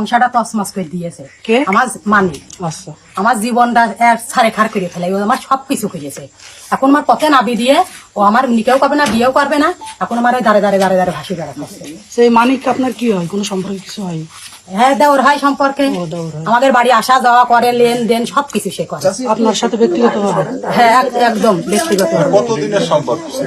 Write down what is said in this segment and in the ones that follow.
সংসারটা তসমাস করে দিয়েছে। আমার মানি আচ্ছা। আমার জীবনটা এক সারে খার করে ফেলে। ও আমার সব কিছু করেছে। এখন আমার পথে নাবি দিয়ে ও আমার নিকেও করবে না বিয়েও করবে না। এখন আমার দাঁড়ে দাঁড়ে দাঁড়ে দাঁড়ে ভাসি বেড়াচ্ছে সেই মানিক আপনার কি হয়? কোনো সম্পর্কে কিছু হয়? হ্যাঁ দেওর হয় সম্পর্কে। আমাদের বাড়ি আসা যাওয়া করে লেনদেন সব কিছু সে করে। আপনার সাথে ব্যক্তিগত হ্যাঁ একদম ব্যক্তিগত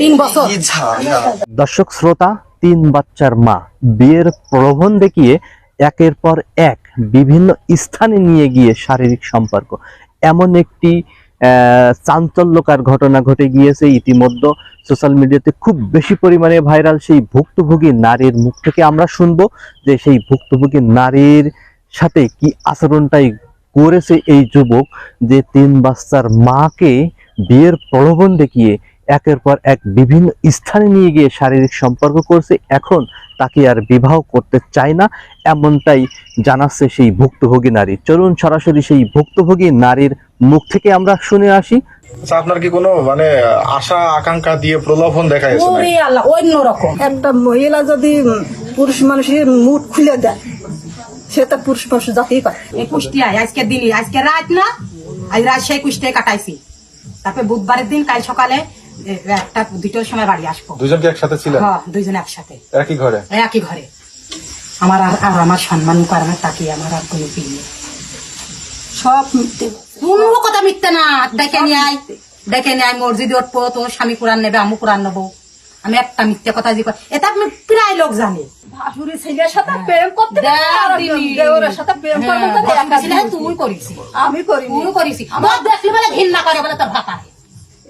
তিন বছর। দর্শক শ্রোতা তিন বাচ্চার মা। বিয়ের প্রলোভন দেখিয়ে একের পর এক বিভিন্ন স্থানে নিয়ে গিয়ে শারীরিক সম্পর্ক। এমন একটি চাঞ্চল্যকর ঘটনা ঘটে গিয়েছে ইতিমধ্যে। সোশ্যাল মিডিয়াতে খুব বেশি পরিমাণে ভাইরাল সেই ভুক্তভোগী নারীর মুখ থেকে আমরা শুনব যে সেই ভুক্তভোগী নারীর সাথে কি আচরণটাই করেছে এই যুবক যে তিন বাচ্চার মাকে বিয়ের প্রলোভন দেখিয়ে একের পর এক বিভিন্ন স্থানে নিয়ে গিয়ে শারীরিক সম্পর্ক করছে। এখন তাকে আর বিবাহ করতে চায় না এমনটাই জানাচ্ছে সেই ভুক্তভোগী নারী। চলুন সরাসরি সেই ভুক্তভোগী নারীর মুখ থেকে আমরা শুনে আসি। আচ্ছা আপনার কি কোনো মানে আশা আকাঙ্ক্ষা দিয়ে প্রলোভন দেখা গেছে আল্লাহ অন্য রকম একটা মহিলা যদি পুরুষ মানুষের মুখ খুলে দেয় সে তো পুরুষ মানুষ জাতেই পারে আজকে দিনই আজকে রাত না আজ রাত সেই কুষ্টিয়ায় কাটাইছি। তারপরে বুধবারের দিন কাল সকালে একটা দুটোর সময় বাড়ি আসব। দুজন কি একসাথে ছিলেন? হ্যাঁ দুইজনে একসাথে। একই ঘরে? একই ঘরে। আমার আর আর আমার সম্মান কারণে তাকিয়ে আমার আর কোনো বিয়ে সব মিথ্যে। কোনো কথা মিথ্যে না। ডেকে নিয়ে আয় ডেকে নিয়ে আয় মসজিদে উঠবো তোর স্বামী কোরআন নেবে আমু কোরআন নেব। আমি একটা মিথ্যে কথা যে কই- এটা আমি প্রায় লোক জানে। ভাসুরি ছেলের সাথে প্রেম করতে পারে না, আর দিদি। দেওরের সাথে প্রেম করবে তো হ্যাঁ, ছিল, দিদি। তুই করিস। আমি করি তুই করিস। আমার দেখলে বলে ঘৃণা করে বলে তোর ভাতা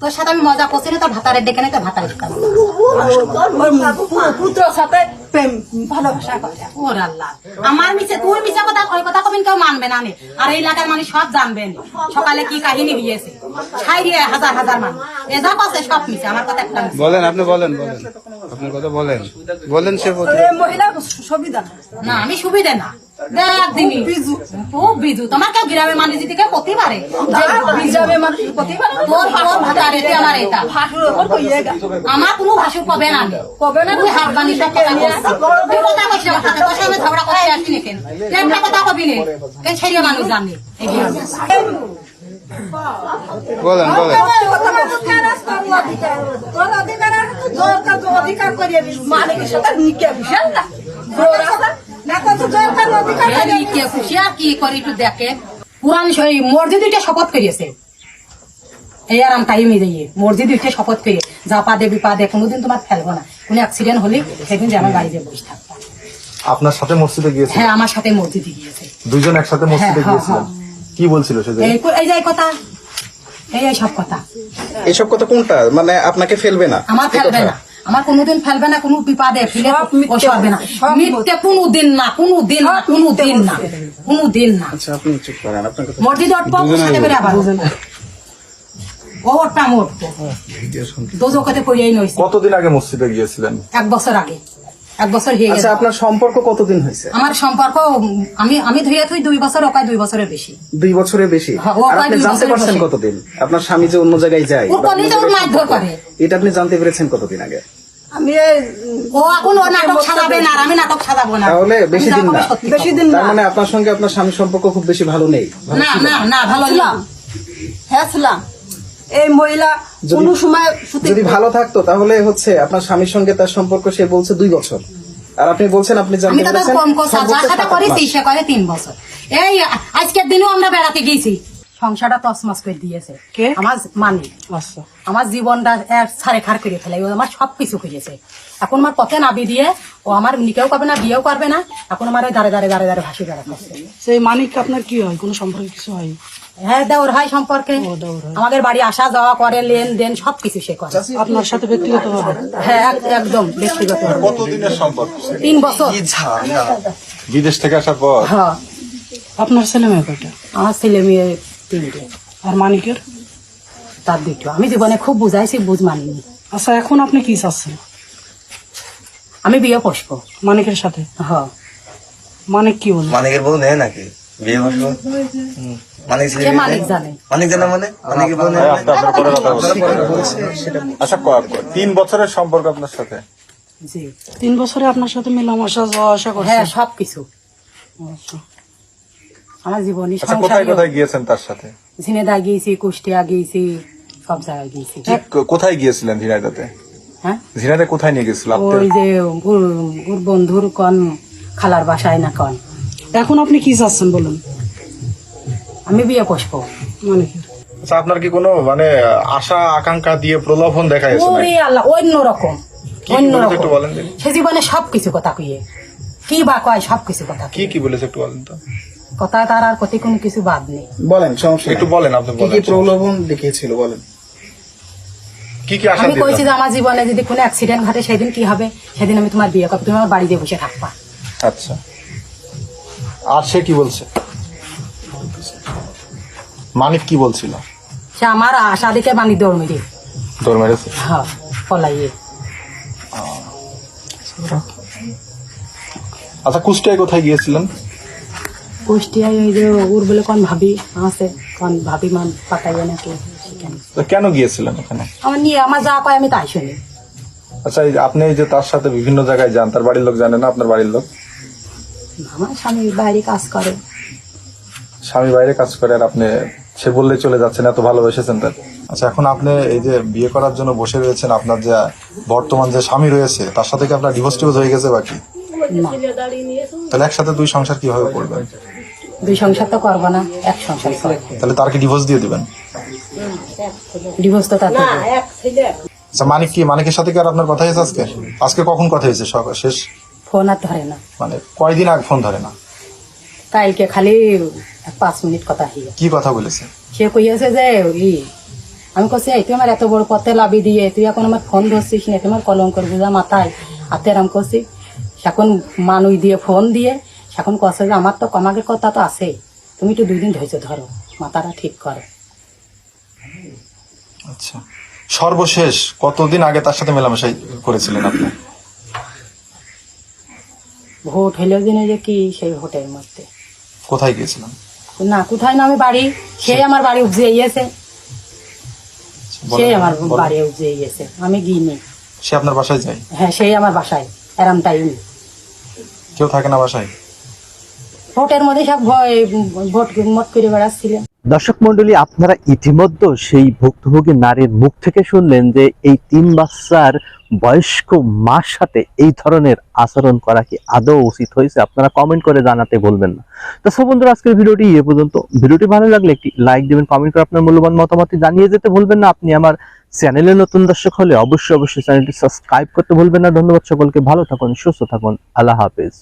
তোর সাথে আমি মজা করছি না তোর ভাতারে ডেকে নেয় তোর ভাতারে শিখাবো ওর পু- পুত্রর সাথে প্রেম ভালোবাসা করে। ওর আল্লাহ। আমার মিছে তুই মিছে কথা ওই কথা কবিন কেউ মানবে না আর এই এলাকার মানুষ সব জানবেন সকালে কি কাহিনী হয়েছে ছাইরিয়ে হাজার হাজার মানুষ। এ যা পাচ্ছে সব মিছে আমার কথা একটা বলেন আপনি বলেন বলেন। আপনার কথা বলেন। বলেন সে মহিলা সুবিধা না আমি সুবিধে না। বিজু। তোমার কেউ গ্রামের মানুষ যদি কেউ করতে পারে হিসাবে মানুষের প্রতি তোর তোর ভাতার এতে আমার এটা ভাসুর আমার কোনো ভাষণ কবে না কবে না? তুই হাত বানি সব কথা তুই কথা কইছিস আমার সাথে, তোর আমি ঝগড়া করে আসি না কেন? একটা কথা কবি নে। এই ছেড়ে মানুষ জানে বলেন বলেন অধিকার করিয়ে মালিকের সাথে নিকে বিশাল না কে খুশি কি করে একটু দেখে। পুরান সেই মসজিদ দুইটা শপথ করিয়েছে। এই আর আমি টাইমে যাইয়ে মসজিদ দুইটা শপথ করিয়ে যা পাদে বিপাদে কোনোদিন তোমার ফেলব না। কোনো অ্যাক্সিডেন্ট হলে সেদিন যে বাড়িতে বসে থাকব। আপনার সাথে মসজিদে গিয়েছিল হ্যাঁ আমার সাথে মসজিদে গিয়েছে। দুজন একসাথে মসজিদে হ্যাঁ, গিয়েছিলেন? কি বলছিল সেদিন? এই এই যে কথা। এই এই সব কথা। এসব কথা কোনটা? মানে আপনাকে ফেলবে না? আমার ফেলবে না। আমার কোনোদিন ফেলবে না কোনো বিপাদে ফেলে সব মিথ্যে বসে হবে না। মিথ্যে কোনো দিন না কোনো দিন না কোনো দিন না কোনো দিন না। আচ্ছা আপনি চুপ করেন আপনার কথা মসজিদে উঠবো ওর সাথে করে আবার। ও ওরটা আমি উঠবো দোজকতে পড়িয়াই নইছে। কতদিন আগে মসজিদে গিয়েছিলেন? এক বছর আগে। এক বছর হয়ে গেছে। আচ্ছা আপনার সম্পর্ক কতদিন হয়েছে? আমার সম্পর্ক আমি আমি ধুয়ে থুই দুই বছর ওকায় দুই বছরের বেশি। দুই বছরের বেশি? হ্যাঁ, আর আপনি দুই জানতে বছরের পারছেন বেশি। কতদিন? আপনার স্বামী যে অন্য জায়গায় যায় ওর মারধর করে। এটা আপনি জানতে পেরেছেন কতদিন আগে? আমি এই ও এখন ও নাটক সাজাবে না আমি নাটক সাজাবো না। তাহলে বেশি দিন না। বেশি দিন না। মানে আপনার সঙ্গে আপনার স্বামীর সম্পর্ক খুব বেশি ভালো নেই। না না না ভালো না হ্যাঁ ছিলাম এই মহিলা যদি- কোনো সময় যদি ভালো থাকতো তাহলে হচ্ছে আপনার স্বামীর সঙ্গে তার সম্পর্ক সে বলছে দুই বছর। আর আপনি বলছেন আপনি আমি জানতে পেরেছেন কম কথা যার সর্বোচ্চ সাথে সাত আট করেছি সে করে তিন বছর। এই আজকের দিনেও আমরা বেড়াতে গিয়েছি। সংসারটা তসমাস করে দিয়েছে। আমার মানি আচ্ছা। আমার জীবনটা সারে খার করে ফেলে। ও আমার সব কিছু করেছে এখন আমার পথে নাবি দিয়ে ও আমার নিকেও করবে না বিয়েও করবে না। এখন আমার ওই দাঁড়ে দাঁড়ে দাঁড়ে দাঁড়ে ভাসি বেড়াচ্ছে সেই মানিক আপনার কি হয়? কোনো সম্পর্কে কিছু হয়? হ্যাঁ দেওর হয় সম্পর্কে। আমাদের বাড়ি আসা যাওয়া করে লেনদেন সব কিছু সে করে। আপনার সাথে ব্যক্তিগত হ্যাঁ একদম ব্যক্তিগত কতদিনের সম্পর্ক? তিন বছর। বিদেশ থেকে আসার পর? হ্যাঁ। আপনার ছেলে মেয়ে কয়টা? আমার ছেলে মেয়ে তিনটে। আর মানিকের? তার দুটো আমি জীবনে খুব বুঝাইছি বুঝ মানিনি। আচ্ছা এখন আপনি কি চাচ্ছেন? আমি বিয়ে বসবো মানিকের সাথে? হ্যাঁ। মানিক কি বলব মানিকের বউ নেয় নাকি? বিয়ে বসবো মানিক সে জানে? মানিক জানা মানে। আচ্ছা তিন বছরের সম্পর্ক আপনার সাথে? জি। তিন বছরে আপনার সাথে মেলামেশা যাওয়া আসা করছে? হ্যাঁ সব কিছু আমার জীবনী আচ্ছা কোথায় সংসার কোথায় গিয়েছেন তার সাথে? ঝিনেদা গিয়েছি কুষ্টিয়া গিয়েছি সব জায়গায় গিয়েছি। কোথায় গিয়েছিলেন ঝিনাইদাতে? হ্যাঁ? ঝিনাইদা কোথায় নিয়ে গেছিল ওই যে বন্ধুর কন খালার বাসায় না কন। এখন আপনি কি চাচ্ছেন বলুন? আমি বিয়ে মানিকের আচ্ছা আপনার কি কোনো মানে আশা আকাঙ্ক্ষা দিয়ে প্রলোভন দেখা গেছে ওরে আল্লাহ অন্য রকম অন্য রকম একটু বলেন সে জীবনে সব কিছু কথা কইয়ে। কি বা কয় সব কিছু কথা কি কি বলেছে একটু বলেন তো। কথা তার আর প্রতি কোনো কিছু বাদ নেই। বলেন সমস্যা একটু বলেন আপনি কি কি প্রলোভন দেখিয়েছিল বলেন। কি কি আশা আমি কইছি যে আমার জীবনে যদি কোনো অ্যাক্সিডেন্ট ঘটে সেদিন কি হবে? সেদিন আমি তোমার বিয়ে করব তুমি আমার বাড়িতে বসে থাকবা। আচ্ছা। আর সে কি বলছে? মানিক কি বলছিল? সে আমার আশা দেখে দৌড় মেরে। দৌড় মেরেছে? হ্যাঁ পলাইয়ে। আচ্ছা কুষ্টিয়ায় কোথায় গিয়েছিলেন? কুষ্টিয়ায় ওই যে ওর বলে কোন ভাবি আছে? কোন ভাবি মান পাতাইয়ে নাকি? তো কেন গিয়েছিলেন ওখানে আমার নিয়ে আমার যা কয় আমি তাই শুনি। আচ্ছা এই যে আপনি এই যে তার সাথে বিভিন্ন জায়গায় যান তার বাড়ির লোক জানে না আপনার বাড়ির লোক? আমার স্বামী বাইরে কাজ করে। স্বামী বাইরে কাজ করে আর আপনি সে বললে চলে যাচ্ছেন এত ভালোবেসেছেন তার। আচ্ছা এখন আপনি এই যে বিয়ে করার জন্য বসে রয়েছেন আপনার যে বর্তমান যে স্বামী রয়েছে তার সাথে কি আপনার ডিভোর্স টিভোর্স হয়ে গেছে বাকি? তাহলে একসাথে দুই সংসার কীভাবে করবেন? দুই সংসার তো করব না এক সংসার করব। তাহলে তার কি ডিভোর্স দিয়ে দিবেন? ডিভোর্স তো তার আচ্ছা মানিক কি মানিকের সাথে কি আর আপনার কথা হয়েছে আজকে? আজকে কখন কথা হয়েছে? শেষ? ফোন আর ধরে না। মানে কয়দিন আগে ফোন ধরে না? কালকে খালি পাঁচ মিনিট কথা হইয়া কি কথা বলেছে? সে কইয়াছে যে ই আমি কছি এই তুই আমার এত বড় পথে লাভি দিয়ে তুই এখন আমার ফোন ধরছিস না তোমার কলঙ্কর করে বুঝা মাথায় হাতে আরাম করছি এখন মানুষ দিয়ে ফোন দিয়ে এখন কছে যে আমার তো কমাগের কথা তো আছে। তুমি তো দুই দিন ধৈর্য ধরো মাথাটা ঠিক করো। আচ্ছা। সর্বশেষ কতদিন আগে তার সাথে মেলামেশাই করেছিলেন আপনি? ভোট হইলেও দিনে যে কি সেই ভোটের মধ্যে। কোথায় গিয়েছিলেন? না কোথায় না আমি বাড়ি সেই আমার বাড়ি উপজিয়ে গিয়েছে সেই আমার বাড়ি উপজিয়ে গিয়েছে আমি গিয়ে সে আপনার বাসায় যায়? হ্যাঁ সেই আমার বাসায় এরাম টাইম। কেউ থাকে না বাসায়? ভোটের মধ্যে সব ভোট মত করে বেড়াচ্ছিলেন। দর্শক মন্ডলী আপনারা ইতিমধ্যে সেই ভুক্তভোগী নারীর মুখ থেকে শুনলেন যে এই তিন বাচ্চার বয়স্ক মার সাথে এই ধরনের আচরণ করা কি আদৌ উচিত হয়েছে? আপনারা কমেন্ট করে জানাতে বলবেন না। তো সব বন্ধুরা, আজকের ভিডিওটি এ পর্যন্ত। ভিডিওটি ভালো লাগলে একটি লাইক দেবেন কমেন্ট করে আপনার মূল্যবান মতামত জানিয়ে যেতে ভুলবেন না। আপনি আমার চ্যানেলে নতুন দর্শক হলে অবশ্যই অবশ্যই চ্যানেলটি সাবস্ক্রাইব করতে ভুলবেন না। ধন্যবাদ সকলকে। ভালো থাকুন, সুস্থ থাকুন। আল্লাহ হাফেজ।